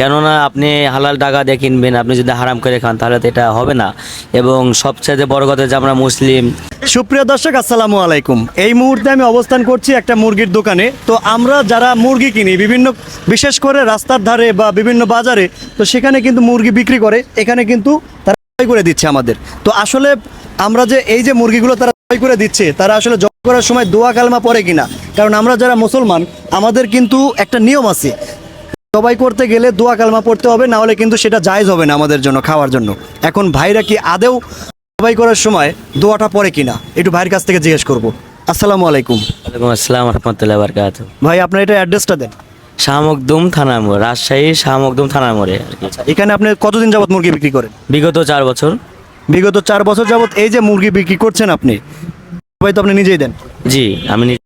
কেননা আপনি হালাল টাকা দিয়ে কিনবেন, আপনি যদি হারাম করে খান, তাহলে তো এটা হবে না। এবং সবচেয়ে বড় কথা যে আমরা মুসলিম। সুপ্রিয় দর্শক, আসসালামু আলাইকুম। এই মুহূর্তে আমি অবস্থান করছি একটা মুরগির দোকানে। তো আমরা যারা মুরগি কিনি, বিভিন্ন, বিশেষ করে রাস্তার ধারে বা বিভিন্ন বাজারে, তো সেখানে কিন্তু মুরগি বিক্রি করে। এখানে কিন্তু তারা জবাই করে দিচ্ছে আমাদের। তো আসলে আমরা যে, এই যে মুরগিগুলো তারা জবাই করে দিচ্ছে, তারা আসলে জবাই করার সময় দোয়া কালমা পড়ে কিনা? কারণ আমরা যারা মুসলমান, আমাদের কিন্তু একটা নিয়ম আছে জবাই করতে গেলে দোয়া কালমা পড়তে হবে না হলে কিন্তু সেটা জায়েজ হবে না আমাদের জন্য খাওয়ার জন্য। এখন ভাইরা কি আদেও জবাই করার সময় দোয়াটা পড়ে কিনা? একটু ভাইয়ের কাছ থেকে জিজ্ঞেস করব। আসসালামু আলাইকুম। ওয়ালাইকুম আসসালাম রহমতুল্লাহ বারকাত ভাই আপনার এটা অ্যাড্রেসটা দেন। শাহমকদুম থানার মোড় রাজশাহী শাহমকদুম থানার মোড়ে আর কি। এখানে আপনি কতদিন যাবত মুরগি বিক্রি করেন? বিগত চার বছর। বিগত চার বছর যাবত এই যে মুরগি বিক্রি করছেন আপনি সবাই তো আপনি নিজেই দেন। জি আমি নি-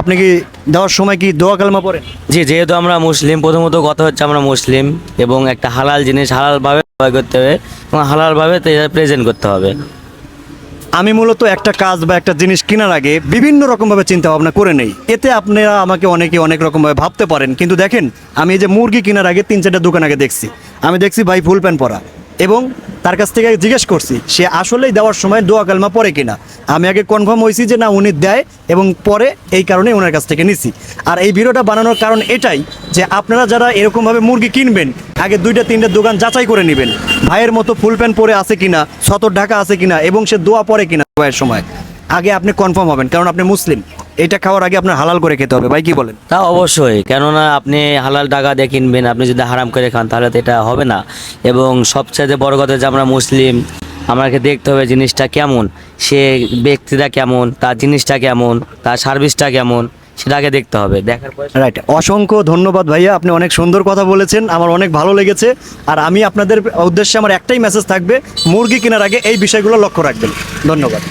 আপনি কি দেওয়ার সময় কি দোয়া কালমা পড়েন? জি যেহেতু আমরা মুসলিম প্রথমত কথা হচ্ছে আমরা মুসলিম এবং একটা হালাল জিনিস হালালভাবে জবাই করতে হবে এবং হালালভাবে প্রেজেন্ট করতে হবে। আমি মূলত একটা কাজ বা একটা জিনিস কেনার আগে বিভিন্ন রকমভাবে চিন্তা ভাবনা করে নেই। এতে আপনারা আমাকে অনেকে অনেক রকমভাবে ভাবতে পারেন। কিন্তু দেখেন আমি এই যে মুরগি কেনার আগে তিন চারটা দোকান আগে দেখছি। আমি দেখছি ভাই ফুল প্যান্ট পরা। এবং তার কাছ থেকে জিজ্ঞেস করছি, সে আসলেই দেওয়ার সময় দোয়া কালমা পরে কিনা? আমি আগে কনফার্ম হয়েছি যে না, উনি দেয় এবং পরে এই কারণে ওনার কাছ থেকে নিছি। আর এই ভিডিওটা বানানোর কারণ এটাই যে আপনারা যারা এরকমভাবে মুরগি কিনবেন, আগে দুইটা, তিনটা দোকান যাচাই করে নেবেন, ভাইয়ের মতো ফুল প্যান্ট পরে আছে কিনা, সতর ঢাকা আছে কিনা, এবং সে দোয়া পরে কিনা ভাইয়ের সময়। আগে আপনি কনফার্ম হবেন, কারণ আপনি মুসলিম। এটা খাওয়ার আগে আপনার হালাল করে খেতে হবে ভাই কি বলেন? তা অবশ্যই কেননা আপনি হালাল টাকা দিয়ে কিনবেন আপনি যদি হারাম করে খান তাহলে তো এটা হবে না। এবং সবচেয়ে বড় কথা যে আমরা মুসলিম আমাকে দেখতে হবে জিনিসটা কেমন সে ব্যক্তিটা কেমন তার জিনিসটা কেমন তার সার্ভিসটা কেমন সেটাকে দেখতে হবে দেখার পরে রাইট অসংখ্য ধন্যবাদ ভাইয়া আপনি অনেক সুন্দর কথা বলেছেন আমার অনেক ভালো লেগেছে আর আমি আপনাদের উদ্দেশ্যে আমার একটাই মেসেজ থাকবে মুরগি কেনার আগে এই বিষয়গুলো লক্ষ্য রাখবেন ধন্যবাদ।